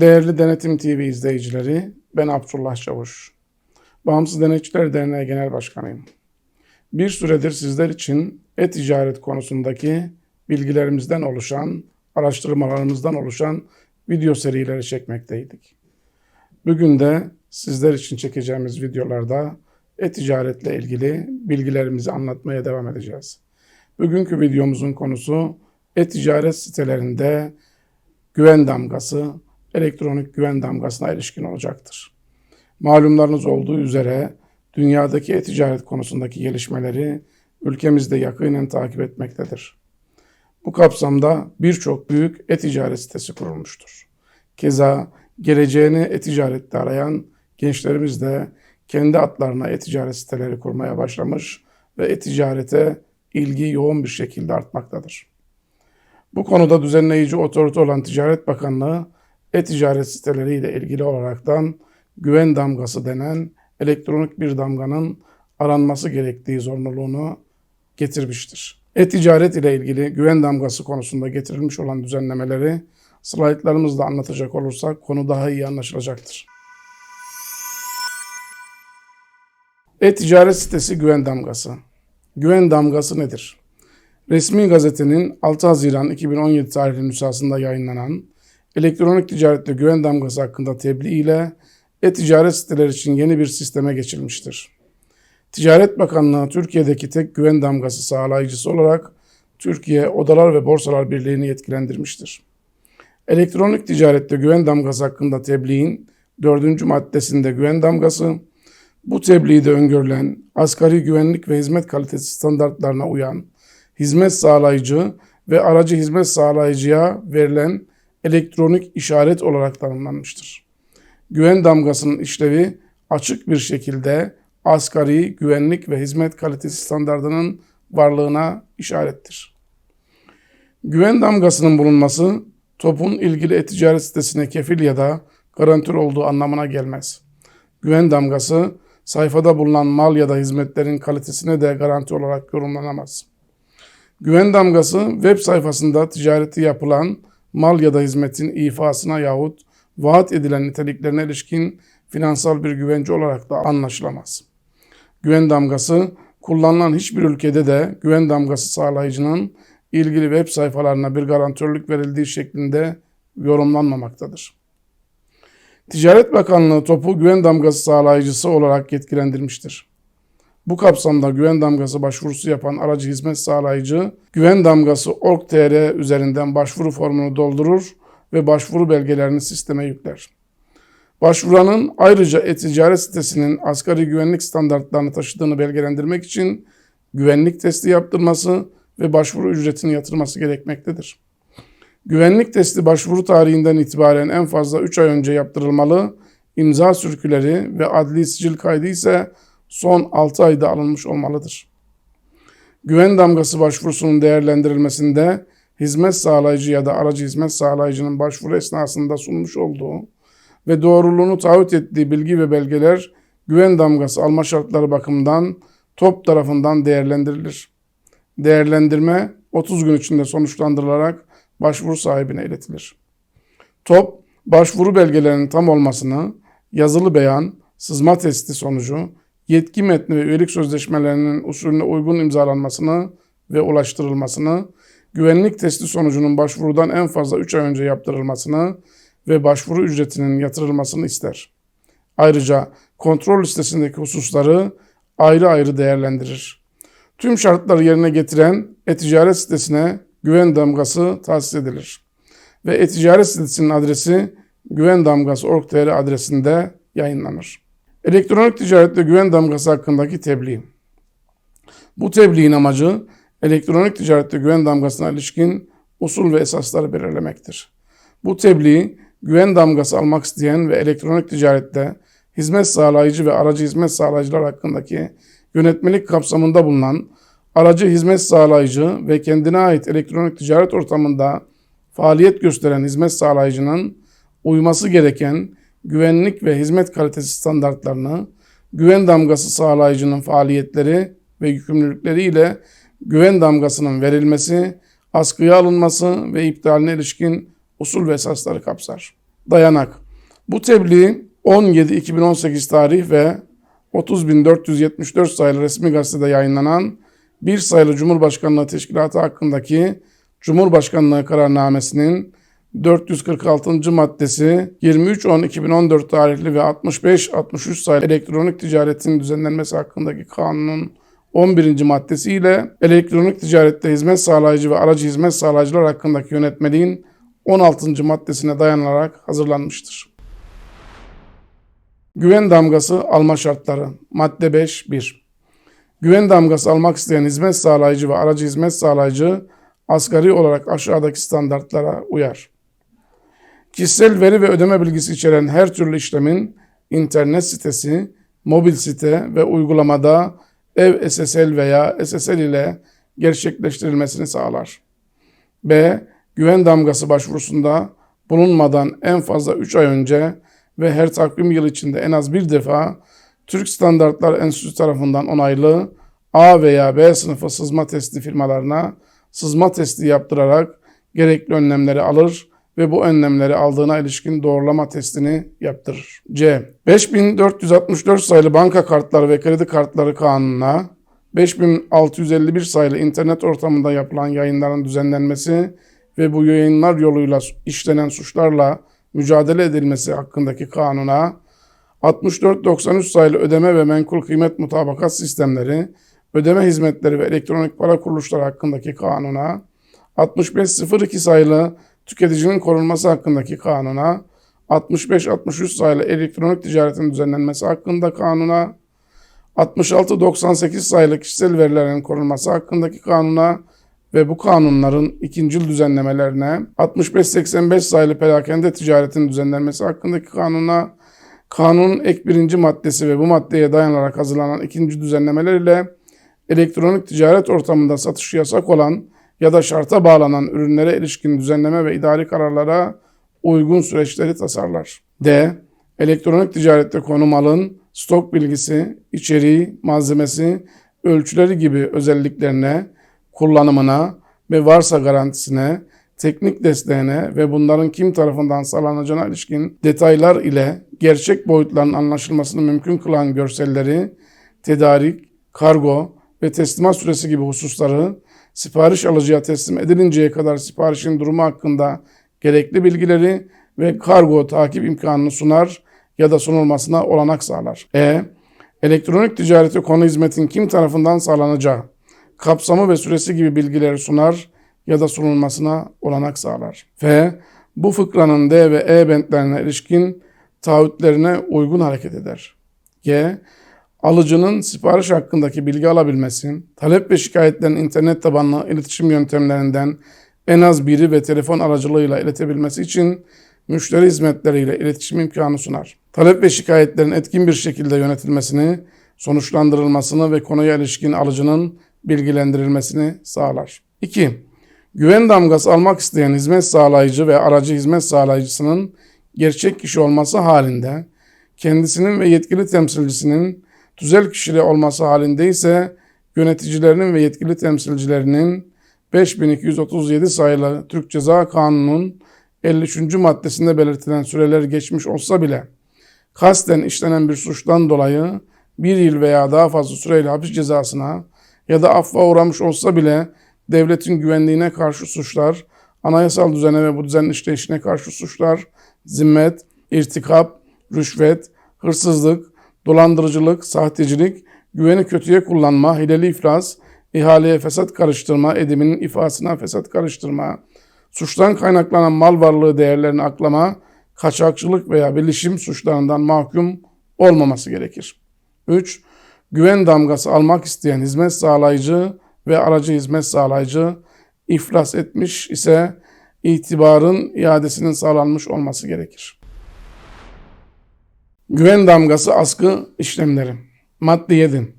Değerli Denetim TV izleyicileri, ben Abdullah Çavuş. Bağımsız Denetçiler Derneği Genel Başkanıyım. Bir süredir sizler için e-ticaret konusundaki bilgilerimizden oluşan, araştırmalarımızdan oluşan video serileri çekmekteydik. Bugün de sizler için çekeceğimiz videolarda e-ticaretle ilgili bilgilerimizi anlatmaya devam edeceğiz. Bugünkü videomuzun konusu e-ticaret sitelerinde güven damgası, elektronik güven damgasına ilişkin olacaktır. Malumlarınız olduğu üzere dünyadaki e-ticaret konusundaki gelişmeleri ülkemizde yakinen takip etmektedir. Bu kapsamda birçok büyük e-ticaret sitesi kurulmuştur. Keza geleceğini e-ticarette arayan gençlerimiz de kendi adlarına e-ticaret siteleri kurmaya başlamış ve e-ticarete ilgi yoğun bir şekilde artmaktadır. Bu konuda düzenleyici otorite olan Ticaret Bakanlığı e-ticaret siteleriyle ilgili olaraktan güven damgası denen elektronik bir damganın aranması gerektiği zorunluluğunu getirmiştir. E-ticaret ile ilgili güven damgası konusunda getirilmiş olan düzenlemeleri slaytlarımızla anlatacak olursak konu daha iyi anlaşılacaktır. E-ticaret sitesi güven damgası. Güven damgası nedir? Resmi gazetenin 6 Haziran 2017 tarihli nüshasında yayınlanan elektronik ticarette güven damgası hakkında tebliğ ile e-ticaret siteleri için yeni bir sisteme geçilmiştir. Ticaret Bakanlığı Türkiye'deki tek güven damgası sağlayıcısı olarak Türkiye Odalar ve Borsalar Birliği'ni yetkilendirmiştir. Elektronik ticarette güven damgası hakkında tebliğin dördüncü maddesinde güven damgası, bu tebliğde öngörülen asgari güvenlik ve hizmet kalitesi standartlarına uyan hizmet sağlayıcı ve aracı hizmet sağlayıcıya verilen elektronik işaret olarak tanımlanmıştır. Güven damgasının işlevi açık bir şekilde asgari güvenlik ve hizmet kalitesi standartının varlığına işarettir. Güven damgasının bulunması topun ilgili e-ticaret sitesine kefil ya da garantör olduğu anlamına gelmez. Güven damgası sayfada bulunan mal ya da hizmetlerin kalitesine de garanti olarak yorumlanamaz. Güven damgası web sayfasında ticareti yapılan mal ya da hizmetin ifasına yahut vaat edilen niteliklerine ilişkin finansal bir güvence olarak da anlaşılamaz. Güven damgası kullanılan hiçbir ülkede de güven damgası sağlayıcının ilgili web sayfalarına bir garantörlük verildiği şeklinde yorumlanmamaktadır. Ticaret Bakanlığı topu güven damgası sağlayıcısı olarak yetkilendirmiştir. Bu kapsamda güven damgası başvurusu yapan aracı hizmet sağlayıcı güven damgası org.tr üzerinden başvuru formunu doldurur ve başvuru belgelerini sisteme yükler. Başvuranın ayrıca e-ticaret sitesinin asgari güvenlik standartlarını taşıdığını belgelendirmek için güvenlik testi yaptırması ve başvuru ücretini yatırması gerekmektedir. Güvenlik testi başvuru tarihinden itibaren en fazla 3 ay önce yaptırılmalı, imza sürküleri ve adli sicil kaydı ise son 6 ayda alınmış olmalıdır. Güven damgası başvurusunun değerlendirilmesinde hizmet sağlayıcı ya da aracı hizmet sağlayıcının başvuru esnasında sunmuş olduğu ve doğruluğunu taahhüt ettiği bilgi ve belgeler güven damgası alma şartları bakımından TOP tarafından değerlendirilir. Değerlendirme 30 gün içinde sonuçlandırılarak başvuru sahibine iletilir. TOP, başvuru belgelerinin tam olmasını, yazılı beyan, sızma testi sonucu, yetki metni ve üyelik sözleşmelerinin usulüne uygun imzalanmasını ve ulaştırılmasını, güvenlik testi sonucunun başvurudan en fazla 3 ay önce yaptırılmasını ve başvuru ücretinin yatırılmasını ister. Ayrıca kontrol listesindeki hususları ayrı ayrı değerlendirir. Tüm şartları yerine getiren e-ticaret sitesine güven damgası tahsis edilir. Ve e-ticaret sitesinin adresi güven damgası org.tr adresinde yayınlanır. Elektronik ticarette güven damgası hakkındaki tebliğ. Bu tebliğin amacı elektronik ticarette güven damgasına ilişkin usul ve esasları belirlemektir. Bu tebliğ güven damgası almak isteyen ve elektronik ticarette hizmet sağlayıcı ve aracı hizmet sağlayıcılar hakkındaki yönetmelik kapsamında bulunan aracı hizmet sağlayıcı ve kendine ait elektronik ticaret ortamında faaliyet gösteren hizmet sağlayıcının uyması gereken güvenlik ve hizmet kalitesi standartlarını, güven damgası sağlayıcının faaliyetleri ve yükümlülükleri ile güven damgasının verilmesi, askıya alınması ve iptaline ilişkin usul ve esasları kapsar. Dayanak. Bu tebliğ 17-2018 tarih ve 30.474 sayılı resmi gazetede yayınlanan bir sayılı Cumhurbaşkanlığı Teşkilatı hakkındaki Cumhurbaşkanlığı kararnamesinin 446. maddesi 23.10.2014 tarihli ve 65-63 sayılı elektronik ticaretin düzenlenmesi hakkındaki kanunun 11. maddesi ile elektronik ticarette hizmet sağlayıcı ve aracı hizmet sağlayıcılar hakkındaki yönetmeliğin 16. maddesine dayanarak hazırlanmıştır. Güven damgası alma şartları. Madde 5 1. Güven damgası almak isteyen hizmet sağlayıcı ve aracı hizmet sağlayıcı asgari olarak aşağıdaki standartlara uyar. Kişisel veri ve ödeme bilgisi içeren her türlü işlemin internet sitesi, mobil site ve uygulamada ev SSL veya SSL ile gerçekleştirilmesini sağlar. B. Güven damgası başvurusunda bulunmadan en fazla 3 ay önce ve her takvim yılı içinde en az bir defa Türk Standartlar Enstitüsü tarafından onaylı A veya B sınıfı sızma testi firmalarına sızma testi yaptırarak gerekli önlemleri alır ve bu önlemleri aldığına ilişkin doğrulama testini yaptırır. C. 5464 sayılı banka kartları ve kredi kartları kanununa 5651 sayılı internet ortamında yapılan yayınların düzenlenmesi ve bu yayınlar yoluyla işlenen suçlarla mücadele edilmesi hakkındaki kanuna 6493 sayılı ödeme ve menkul kıymet mutabakat sistemleri, ödeme hizmetleri ve elektronik para kuruluşları hakkındaki kanuna 6502 sayılı tüketicinin korunması hakkındaki kanuna 65-63 sayılı elektronik ticaretin düzenlenmesi hakkında kanuna 66-98 sayılı kişisel verilerin korunması hakkındaki kanuna ve bu kanunların ikincil düzenlemelerine 65-85 sayılı perakende ticaretin düzenlenmesi hakkındaki kanuna, kanunun ek birinci maddesi ve bu maddeye dayanarak hazırlanan ikinci düzenlemeler ile elektronik ticaret ortamında satışı yasak olan ya da şarta bağlanan ürünlere ilişkin düzenleme ve idari kararlara uygun süreçleri tasarlar. D. Elektronik ticarette konu malın stok bilgisi, içeriği, malzemesi, ölçüleri gibi özelliklerine, kullanımına ve varsa garantisine, teknik desteğine ve bunların kim tarafından sağlanacağına ilişkin detaylar ile gerçek boyutların anlaşılmasını mümkün kılan görselleri, tedarik, kargo ve teslimat süresi gibi hususları sipariş alıcıya teslim edilinceye kadar siparişin durumu hakkında gerekli bilgileri ve kargo takip imkanını sunar ya da sunulmasına olanak sağlar. E. Elektronik ticareti konu hizmetin kim tarafından sağlanacağı, kapsamı ve süresi gibi bilgileri sunar ya da sunulmasına olanak sağlar. F. Bu fıkranın D ve E bentlerine ilişkin taahhütlerine uygun hareket eder. G. Alıcının sipariş hakkındaki bilgi alabilmesi, talep ve şikayetlerin internet tabanlı iletişim yöntemlerinden en az biri ve telefon aracılığıyla iletebilmesi için müşteri hizmetleriyle iletişim imkanı sunar. Talep ve şikayetlerin etkin bir şekilde yönetilmesini, sonuçlandırılmasını ve konuya ilişkin alıcının bilgilendirilmesini sağlar. 2. Güven damgası almak isteyen hizmet sağlayıcı ve aracı hizmet sağlayıcısının gerçek kişi olması halinde kendisinin ve yetkili temsilcisinin tüzel kişili olması halinde ise yöneticilerinin ve yetkili temsilcilerinin 5237 sayılı Türk Ceza Kanunu'nun 53. maddesinde belirtilen süreler geçmiş olsa bile kasten işlenen bir suçtan dolayı bir yıl veya daha fazla süreyle hapis cezasına ya da affa uğramış olsa bile devletin güvenliğine karşı suçlar, anayasal düzene ve bu düzenin işleyişine karşı suçlar, zimmet, irtikap, rüşvet, hırsızlık, dolandırıcılık, sahtecilik, güveni kötüye kullanma, hileli iflas, ihaleye fesat karıştırma, ediminin ifasına fesat karıştırma, suçtan kaynaklanan mal varlığı değerlerini aklama, kaçakçılık veya bilişim suçlarından mahkum olmaması gerekir. 3. Güven damgası almak isteyen hizmet sağlayıcı ve aracı hizmet sağlayıcı iflas etmiş ise itibarın iadesinin sağlanmış olması gerekir. Güven damgası askı işlemleri. Madde 7.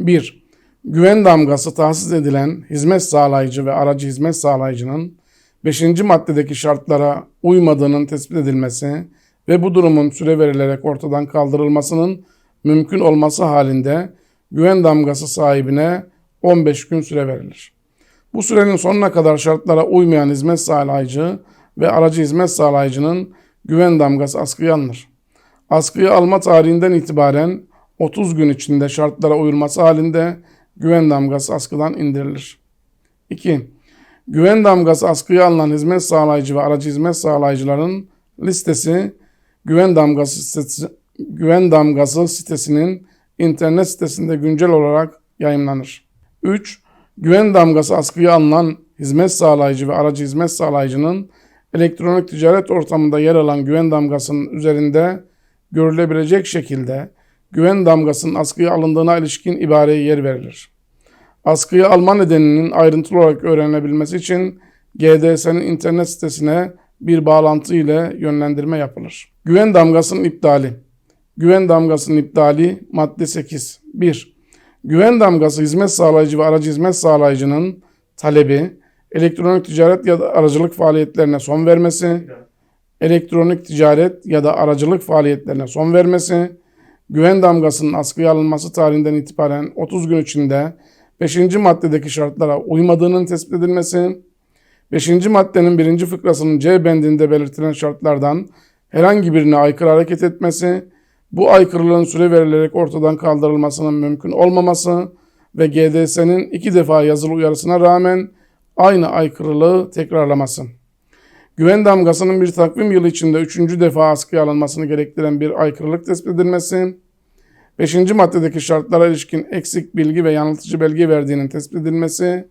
1. Güven damgası tahsis edilen hizmet sağlayıcı ve aracı hizmet sağlayıcının 5. maddedeki şartlara uymadığının tespit edilmesi ve bu durumun süre verilerek ortadan kaldırılmasının mümkün olması halinde güven damgası sahibine 15 gün süre verilir. Bu sürenin sonuna kadar şartlara uymayan hizmet sağlayıcı ve aracı hizmet sağlayıcının güven damgası askıya alınır. Askıya alma tarihinden itibaren 30 gün içinde şartlara uyulması halinde güven damgası askıdan indirilir. 2. Güven damgası askıya alınan hizmet sağlayıcı ve aracı hizmet sağlayıcıların listesi güven damgası sitesi, güven damgası sitesinin internet sitesinde güncel olarak yayınlanır. 3. Güven damgası askıya alınan hizmet sağlayıcı ve aracı hizmet sağlayıcının elektronik ticaret ortamında yer alan güven damgasının üzerinde görülebilecek şekilde güven damgasının askıya alındığına ilişkin ibareye yer verilir. Askıya alma nedeninin ayrıntılı olarak öğrenilebilmesi için GDS'nin internet sitesine bir bağlantı ile yönlendirme yapılır. Güven damgasının iptali. Güven damgasının iptali madde 8. 1. Güven damgası hizmet sağlayıcı ve aracı hizmet sağlayıcının talebi, elektronik ticaret ya da aracılık faaliyetlerine son vermesi, elektronik ticaret ya da aracılık faaliyetlerine son vermesi, güven damgasının askıya alınması tarihinden itibaren 30 gün içinde 5. maddedeki şartlara uymadığının tespit edilmesi, 5. maddenin 1. fıkrasının C bendinde belirtilen şartlardan herhangi birine aykırı hareket etmesi, bu aykırılığın süre verilerek ortadan kaldırılmasının mümkün olmaması ve GDS'nin iki defa yazılı uyarısına rağmen aynı aykırılığı tekrarlaması. Güven damgasının bir takvim yılı içinde üçüncü defa askıya alınmasını gerektiren bir aykırılık tespit edilmesi, 5. maddedeki şartlara ilişkin eksik bilgi ve yanıltıcı belge verdiğinin tespit edilmesi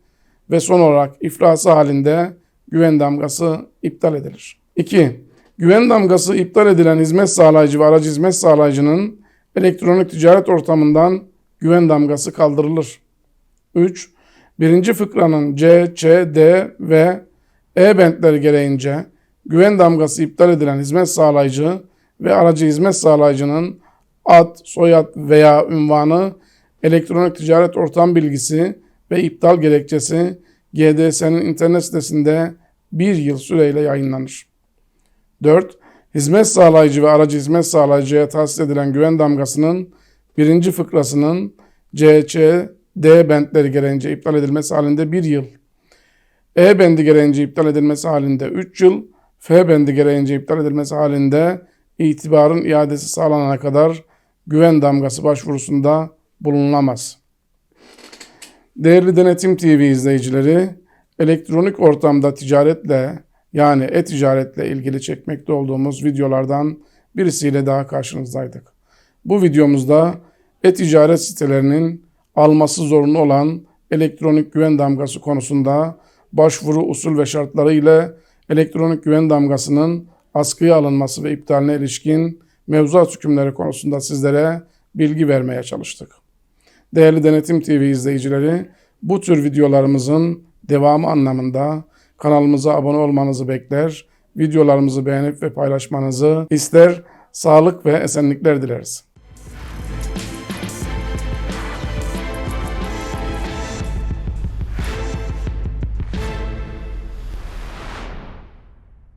ve son olarak iflası halinde güven damgası iptal edilir. 2. Güven damgası iptal edilen hizmet sağlayıcı ve aracı hizmet sağlayıcının elektronik ticaret ortamından güven damgası kaldırılır. 3. Birinci fıkranın C, Ç, D ve E bentleri gereğince güven damgası iptal edilen hizmet sağlayıcı ve aracı hizmet sağlayıcının ad, soyad veya ünvanı, elektronik ticaret ortam bilgisi ve iptal gerekçesi GDS'nin internet sitesinde bir yıl süreyle yayınlanır. 4. Hizmet sağlayıcı ve aracı hizmet sağlayıcıya tahsis edilen güven damgasının birinci fıkrasının C, Ç, D bentleri gereğince iptal edilmesi halinde 1 yıl, E bendi gereğince iptal edilmesi halinde 3 yıl, F bendi gereğince iptal edilmesi halinde itibarın iadesi sağlanana kadar güven damgası başvurusunda bulunamaz. Değerli Denetim TV izleyicileri, elektronik ortamda ticaretle yani e-ticaretle ilgili çekmekte olduğumuz videolardan birisiyle daha karşınızdaydık. Bu videomuzda e-ticaret sitelerinin alması zorunlu olan elektronik güven damgası konusunda başvuru usul ve şartları ile elektronik güven damgasının askıya alınması ve iptaline ilişkin mevzuat hükümleri konusunda sizlere bilgi vermeye çalıştık. Değerli Denetim TV izleyicileri, bu tür videolarımızın devamı anlamında kanalımıza abone olmanızı bekler, videolarımızı beğenip ve paylaşmanızı ister, sağlık ve esenlikler dileriz.